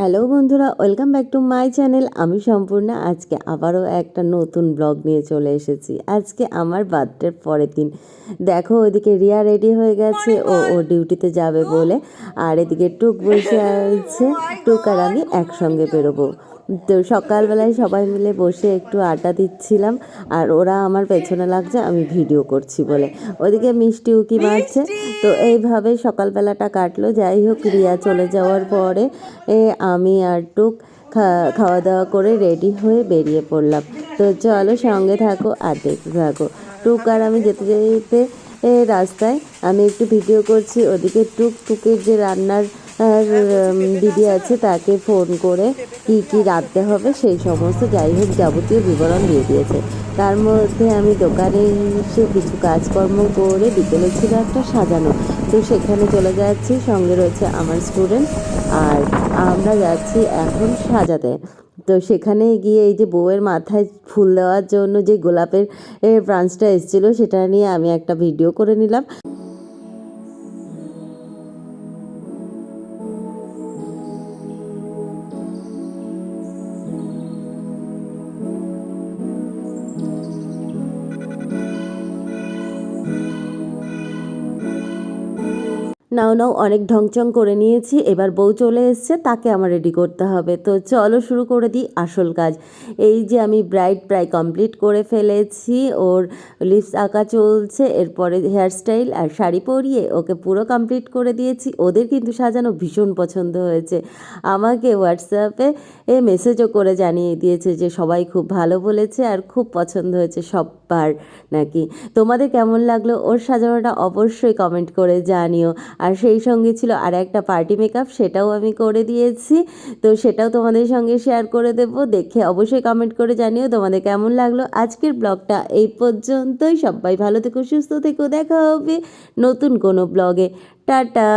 Hello বন্ধুরা welcome back to my channel. আমি সম্পূর্ণা আজকে আবারও একটা নতুন ব্লগ নিয়ে চলে এসেছি। আজকে আমার বার্থডের পরের দিন। দেখো ওদিকে রিয়া রেডি হয়ে গেছে ও ও ডিউটিতে যাবে বলে। আর এদিকে টুক বসে আছে টুক আর আমি একসঙ্গে বেরোবো। তো সকালবেলায় সবাই মিলে বসে একটু আড্ডা দিচ্ছিলাম, আর ওরা আমার পেছনে লাগছে, আমি ভিডিও করছি বলে। ওদিকে মিষ্টি উকি মারছে। তো এইভাবে সকালবেলাটা কাটলো। যাই হোক, রিয়া চলে যাওয়ার পরে আমি আর টুক খাওয়া দাওয়া করে রেডি হয়ে বেরিয়ে পড়লাম। তো চলো সঙ্গে থাকো আর দেখতে থাকো। টুক আর আমি যেতে যেতে রাস্তায় আমি একটু ভিডিও করছি। ওদিকে টুক টুকের যে রান্নার দিদি আছে, তাকে ফোন করে কি কি রাখতে হবে, সেই সমস্ত যাই হোক যাবতীয় বিবরণ দিয়ে দিয়েছে। তার মধ্যে আমি দোকানে এসে কিছু কাজকর্ম করে বিকেলে ছিল একটা সাজানো। তো সেখানে চলে যাচ্ছি, সঙ্গে রয়েছে আমার স্টুডেন্ট। আর আমরা যাচ্ছি এখন সাজাতে। তো সেখানে গিয়ে এই যে বউয়ের মাথায় ফুল দেওয়ার জন্য যে গোলাপের ব্রাঞ্চটা এসেছিল, সেটা নিয়ে আমি একটা ভিডিও করে নিলাম। নাও নাও, অনেক ঢংচং করে নিয়েছি, এবার বউ চলে এসছে, তাকে আমার রেডি করতে হবে। তো চলো শুরু করে দিই আসল কাজ। এই যে আমি ব্রাইড প্রায় কমপ্লিট করে ফেলেছি, ওর লিপস আঁকা চলছে, এরপরে হেয়ারস্টাইল আর শাড়ি পরিয়ে ওকে পুরো কমপ্লিট করে দিয়েছি। ওদের কিন্তু সাজানো ভীষণ পছন্দ হয়েছে। আমাকে হোয়াটসঅ্যাপে এ মেসেজও করে জানিয়ে দিয়েছে যে সবাই খুব ভালো বলেছে আর খুব পছন্দ হয়েছে সবার নাকি। তোমাদের কেমন লাগল ওর সাজানোটা অবশ্যই কমেন্ট করে জানিও। আর সেই সঙ্গে ছিল আর একটা পার্টি মেকআপ, সেটাও আমি করে দিয়েছি। তো সেটাও তোমাদের সঙ্গে শেয়ার করে দেবো। দেখে অবশ্যই কমেন্ট করে জানিও তোমাদের কেমন লাগল। আজকের ব্লগটা এই পর্যন্তই। সবাই ভালো থেকো, সুস্থ থেকো। দেখা হবে নতুন কোনো ব্লগে টাটা!